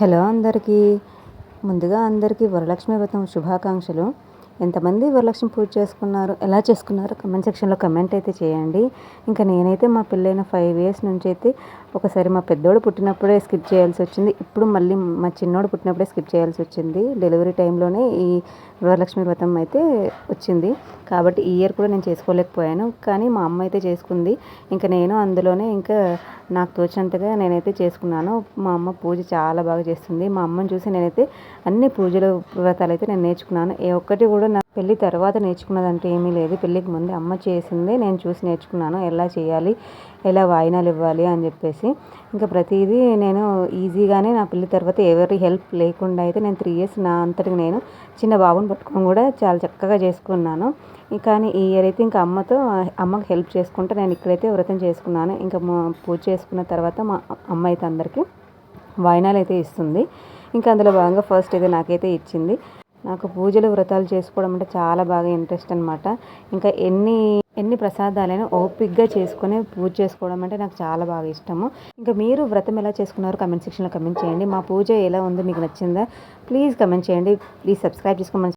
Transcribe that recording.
Hello అందరికీ. ముందుగా అందరికీ వరలక్ష్మి వ్రతం శుభాకాంక్షలు. ఎంతమంది వరలక్ష్మి పూజ చేసుకున్నారు ఎలా చేసుకున్నారు కమెంట్ సెక్షన్లో కమెంట్ అయితే చేయండి. ఇంకా నేనైతే మా పెళ్ళైన ఫైవ్ ఇయర్స్ నుంచి అయితే ఒకసారి మా పెద్దోడు పుట్టినప్పుడే స్కిప్ చేయాల్సి వచ్చింది. ఇప్పుడు మళ్ళీ మా చిన్నోడు పుట్టినప్పుడే స్కిప్ చేయాల్సి వచ్చింది. డెలివరీ టైంలోనే ఈ వరలక్ష్మి వ్రతం అయితే వచ్చింది. కాబట్టి ఈ ఇయర్ కూడా నేను చేసుకోలేకపోయాను. కానీ మా అమ్మ అయితే చేసుకుంది. ఇంకా నేను అందులోనే ఇంకా నాకు తోచినంతగా నేనైతే చేసుకున్నాను. మా అమ్మ పూజ చాలా బాగా చేస్తుంది. మా అమ్మని చూసి నేనైతే అన్ని పూజల వ్రతాలు అయితే నేను నేర్చుకున్నాను. ఏ ఒక్కటి కూడా నా పెళ్ళి తర్వాత నేర్చుకున్నదంటే ఏమీ లేదు. పెళ్ళికి ముందే అమ్మ చేసిందే నేను చూసి నేర్చుకున్నాను. ఎలా చేయాలి? ఎలా వాయినాలు ఇవ్వాలి? అని చెప్పేసి. ఇంకా ప్రతిదీ నేను ఈజీగానే నా పెళ్ళి తర్వాత ఎవరి హెల్ప్ లేకుండా అయితే నేను త్రీ ఇయర్స్ నా అంతటికి నేను చిన్న బాబుని పట్టుకొని కూడా చాలా చక్కగా చేసుకున్నాను. కానీ ఈ ఇయర్ అయితే ఇంకా అమ్మతో అమ్మకి హెల్ప్ చేసుకుంటే నేను ఇక్కడైతే వ్రతం చేసుకున్నాను. ఇంకా పూజ చేసుకున్న తర్వాత మా అమ్మ అయితే అందరికీ వాయినాలు అయితే ఇస్తుంది. ఇంకా అందులో భాగంగా ఫస్ట్ అయితే నాకైతే ఇచ్చింది. నాకు పూజలు వ్రతాలు చేసుకోవడం అంటే చాలా బాగా ఇంట్రెస్ట్ అనమాట ఇంకా ఎన్ని ఎన్ని ప్రసాదాలైనా ఓపిక్గా చేసుకొని పూజ చేసుకోవడం అంటే నాకు చాలా బాగా ఇష్టము. ఇంకా మీరు వ్రతం ఎలా చేసుకున్నారో కమెంట్ సెక్షన్లో కమెంట్ చేయండి. మా పూజ ఎలా ఉందో మీకు నచ్చిందా ప్లీజ్ కమెంట్ చేయండి. ప్లీజ్ సబ్స్క్రైబ్ చేసుకోమని